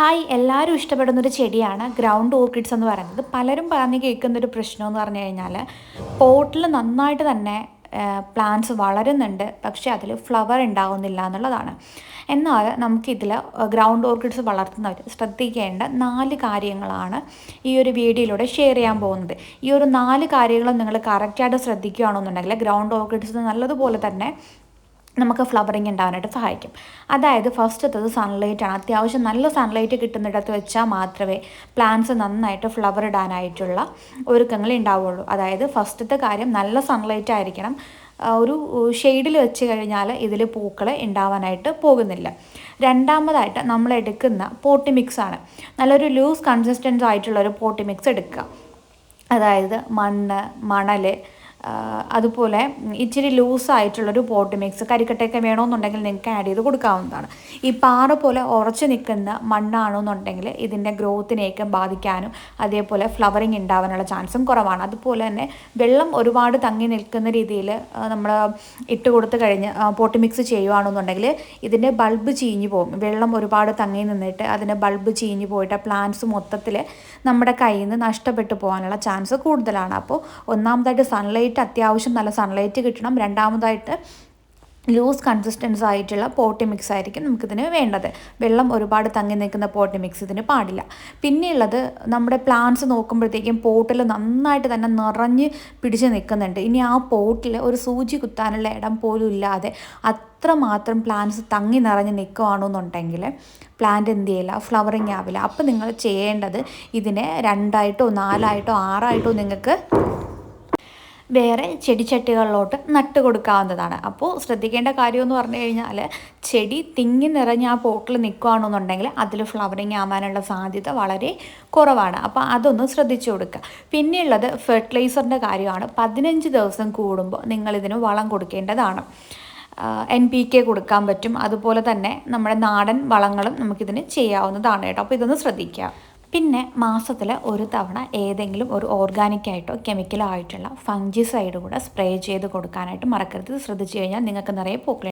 Hi എല്ലാവരും ഇഷ്ടപ്പെടുന്ന ഒരു ചെടിയാണ് ഗ്രൗണ്ട് ഓർക്കിഡ്സ് എന്ന് പറയുന്നത്. പലരും പറഞ്ഞ് കേൾക്കുന്നൊരു പ്രശ്നം എന്ന് പറഞ്ഞു കഴിഞ്ഞാൽ പോട്ടിൽ നന്നായിട്ട് തന്നെ പ്ലാന്റ്സ് വളരുന്നുണ്ട് പക്ഷേ അതിൽ ഫ്ലവർ ഉണ്ടാകുന്നില്ല എന്നുള്ളതാണ്. എന്നാൽ നമുക്കിതിൽ ഗ്രൗണ്ട് ഓർക്കിഡ്സ് വളർത്തുന്നവർ ശ്രദ്ധിക്കേണ്ട നാല് കാര്യങ്ങളാണ് ഈ ഒരു വീഡിയോയിലൂടെ ഷെയർ ചെയ്യാൻ പോകുന്നത്. ഈ ഒരു നാല് കാര്യങ്ങളും നിങ്ങൾ കറക്റ്റായിട്ട് ശ്രദ്ധിക്കുകയാണെന്നുണ്ടെങ്കിൽ ഗ്രൗണ്ട് ഓർക്കിഡ്സ് നല്ലതുപോലെ തന്നെ നമുക്ക് ഫ്ലവറിങ് ഉണ്ടാവാനായിട്ട് സഹായിക്കും. അതായത് ഫസ്റ്റത്തത് സൺലൈറ്റ് ആണ്. അത്യാവശ്യം നല്ല സൺലൈറ്റ് കിട്ടുന്നിടത്ത് വെച്ചാൽ മാത്രമേ പ്ലാന്റ്സ് നന്നായിട്ട് ഫ്ലവർ ഇടാനായിട്ടുള്ള ഒരുക്കങ്ങൾ ഉണ്ടാവുള്ളൂ. അതായത് ഫസ്റ്റത്തെ കാര്യം നല്ല സൺലൈറ്റ് ആയിരിക്കണം. ഒരു ഷെയ്ഡിൽ വെച്ച് കഴിഞ്ഞാൽ ഇതിൽ പൂക്കൾ ഉണ്ടാവാനായിട്ട് പോകുന്നില്ല. രണ്ടാമതായിട്ട് നമ്മൾ എടുക്കുന്ന പോട്ടി മിക്സ് ആണ്. നല്ലൊരു ലൂസ് കൺസിസ്റ്റൻസ് ആയിട്ടുള്ള ഒരു പോട്ടി മിക്സ് എടുക്കുക. അതായത് മണ്ണ് മണൽ അതുപോലെ ഇച്ചിരി ലൂസായിട്ടുള്ളൊരു പോട്ട് മിക്സ് കരിക്കട്ടയൊക്കെ വേണമെന്നുണ്ടെങ്കിൽ നിങ്ങൾക്ക് ആഡ് ചെയ്ത് കൊടുക്കാവുന്നതാണ്. ഈ പാറ പോലെ ഉറച്ചു നിൽക്കുന്ന മണ്ണാണെന്നുണ്ടെങ്കിൽ ഇതിന്റെ ഗ്രോത്തിനെയൊക്കെ ബാധിക്കാനും അതേപോലെ ഫ്ലവറിങ് ഉണ്ടാവാനുള്ള ചാൻസും കുറവാണ്. അതുപോലെ തന്നെ വെള്ളം ഒരുപാട് തങ്ങി നിൽക്കുന്ന രീതിയിൽ നമ്മൾ ഇട്ട് കൊടുത്തു കഴിഞ്ഞ് പോട്ട് മിക്സ് ചെയ്യുകയാണെന്നുണ്ടെങ്കിൽ ഇതിന്റെ ബൾബ് ചീഞ്ഞു പോകും. വെള്ളം ഒരുപാട് തങ്ങി നിന്നിട്ട് അതിന്റെ ബൾബ് ചീഞ്ഞു പോയിട്ട് പ്ലാന്റ്സ് മൊത്തത്തിൽ നമ്മുടെ കയ്യിൽ നിന്ന് നഷ്ടപ്പെട്ടു പോകാനുള്ള ചാൻസ് കൂടുതലാണ്. അപ്പോൾ ഒന്നാമതായിട്ട് സൺലൈറ്റ് സൺലൈറ്റ് അത്യാവശ്യം നല്ല സൺലൈറ്റ് കിട്ടണം. രണ്ടാമതായിട്ട് ലൂസ് കൺസിസ്റ്റൻസ് ആയിട്ടുള്ള പോട്ടി മിക്സ് ആയിരിക്കും നമുക്കിതിന് വേണ്ടത്. വെള്ളം ഒരുപാട് തങ്ങി നിൽക്കുന്ന പോട്ടി മിക്സ് ഇതിന് പാടില്ല. പിന്നെയുള്ളത് നമ്മുടെ പ്ലാന്റ്സ് നോക്കുമ്പോഴത്തേക്കും പോട്ടിൽ നന്നായിട്ട് തന്നെ നിറഞ്ഞ് പിടിച്ച് നിൽക്കുന്നുണ്ട്. ഇനി ആ പോട്ടിൽ ഒരു സൂചി കുത്താനുള്ള ഇടം പോലും ഇല്ലാതെ അത്രമാത്രം പ്ലാന്റ്സ് തങ്ങി നിറഞ്ഞ് നിൽക്കുകയാണെന്നുണ്ടെങ്കിൽ പ്ലാന്റ് എന്ത് ചെയ്യില്ല ഫ്ലവറിങ് ആവില്ല. അപ്പോൾ നിങ്ങൾ ചെയ്യേണ്ടത് ഇതിനെ രണ്ടായിട്ടോ നാലായിട്ടോ ആറായിട്ടോ നിങ്ങൾക്ക് വേറെ ചെടിച്ചട്ടികളിലോട്ട് നട്ട് കൊടുക്കാവുന്നതാണ് അപ്പോൾ ശ്രദ്ധിക്കേണ്ട കാര്യം എന്ന് പറഞ്ഞു കഴിഞ്ഞാൽ ചെടി തിങ്ങി നിറഞ്ഞ് ആ പോട്ടിൽ നിൽക്കുകയാണെന്നുണ്ടെങ്കിൽ അതിൽ ഫ്ലവറിങ് ആവാനുള്ള സാധ്യത വളരെ കുറവാണ്. അപ്പോൾ അതൊന്ന് ശ്രദ്ധിച്ചു കൊടുക്കുക. പിന്നെയുള്ളത് ഫെർട്ടിലൈസറിന്റെ കാര്യമാണ്. പതിനഞ്ച് ദിവസം കൂടുമ്പോൾ നിങ്ങളിതിന് വളം കൊടുക്കേണ്ടതാണ്. എൻ പി കെ കൊടുക്കാൻ പറ്റും. അതുപോലെ തന്നെ നമ്മുടെ നാടൻ വളങ്ങളും നമുക്കിതിന് ചെയ്യാവുന്നതാണ് കേട്ടോ. അപ്പോൾ ഇതൊന്ന് ശ്രദ്ധിക്കുക. പിന്നെ മാസത്തിൽ ഒരു തവണ ഏതെങ്കിലും ഒരു ഓർഗാനിക്കായിട്ടോ കെമിക്കലോ ആയിട്ടുള്ള ഫംഗിസൈഡ് കൂടെ സ്പ്രേ ചെയ്ത് കൊടുക്കാനായിട്ട് മറക്കരുത്. ശ്രദ്ധിച്ചു കഴിഞ്ഞാൽ നിങ്ങൾക്ക് നിറയെ പൂക്കൾ